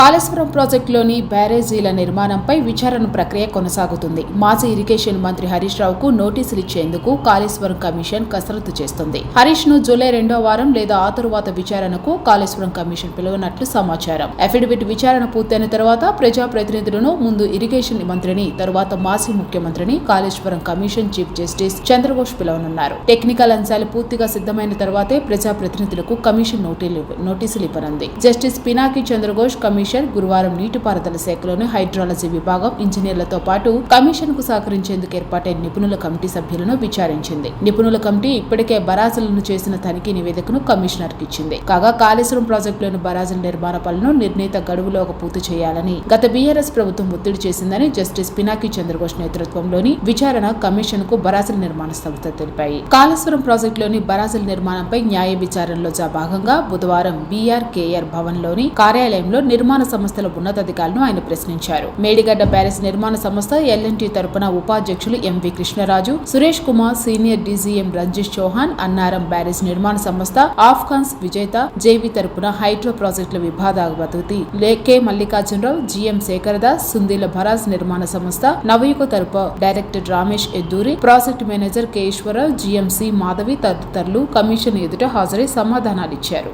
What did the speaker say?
కాళేశ్వరం ప్రాజెక్టులోని బ్యారేజీల నిర్మాణంపై విచారణ ప్రక్రియ కొనసాగుతుంది. మాజీ ఇరిగేషన్ మంత్రి హరీష్ రావుకు నోటీసులు ఇచ్చేందుకు కాళేశ్వరం కమిషన్ కసరత్తు చేస్తుంది. హరీష్ను జూలై రెండో వారం లేదా ఆ తరువాత విచారణకు కాళేశ్వరం కమిషన్ పిలువనట్లు సమాచారం. అఫిడవిట్ విచారణ పూర్తయిన తర్వాత ప్రజాప్రతినిధులను ముందు ఇరిగేషన్ మంత్రిని తరువాత మాజీ ముఖ్యమంత్రిని Kaleshwaram commission chief justice Chandrabose పిలవనున్నారు. Technical అంశాలు పూర్తిగా సిద్ధమైన తర్వాతే ప్రజాప్రతినిధులకు కమిషన్ నోటీసులు ఇవ్వనుంది. జస్టిస్ పినాకి చంద్రఘోష్ కమిషన్ గురువారం నీటిపారుదల శాఖలోని హైడ్రాలజీ విభాగం ఇంజనీర్లతో పాటు కమిషన్కు సహకరించేందుకు ఏర్పాటైన నిపుణుల కమిటీ సభ్యులను విచారించింది. నిపుణుల కమిటీ ఇప్పటికే బరాజులను చేసిన తనిఖీ నివేదికను కమిషనర్కి ఇచ్చింది. కాగా కాళేశ్వరం ప్రాజెక్టులోని బరాజుల నిర్మాణ పనులను నిర్ణీత గడువులోగా పూర్తి చేయాలని గత బీఆర్ఎస్ ప్రభుత్వం ఒత్తిడి చేసిందని జస్టిస్ పినాకి చంద్రఘోష్ నేతృత్వంలోని విచారణ కమిషన్కు బరాజుల నిర్మాణ సంస్థ తెలిపాయి. కాళేశ్వరం ప్రాజెక్టులోని బరాజుల నిర్మాణంపై న్యాయ విచారణలో భాగంగా బుధవారం బీఆర్కేఆర్ భవన్లోని కార్యాలయంలో నిర్మాణ సంస్థల ఉన్నతాధికారులను ఆయన ప్రశ్నించారు. మేడిగడ్డ బ్యారేజ్ నిర్మాణ సంస్థ ఎల్ఎన్టీ తరపున ఉపాధ్యక్షులు M V Krishnaraju Suresh Kumar senior D G M Ranjit Chauhan Annaram barrage నిర్మాణ సంస్థ ఆఫ్ఘాన్స్ విజేత జేవి తరపున హైడ్రో ప్రాజెక్టుల విభాగాధిపతి K Mallikarjunarao G M Shekhardas Sundilla barrage నిర్మాణ సంస్థ నవయుగ తరపు director Ramesh Edduri project manager Keshwararao Eshwararao G M C Madhavi తదితరులు commission ఎదుట హాజరై సమాధానాలిచ్చారు.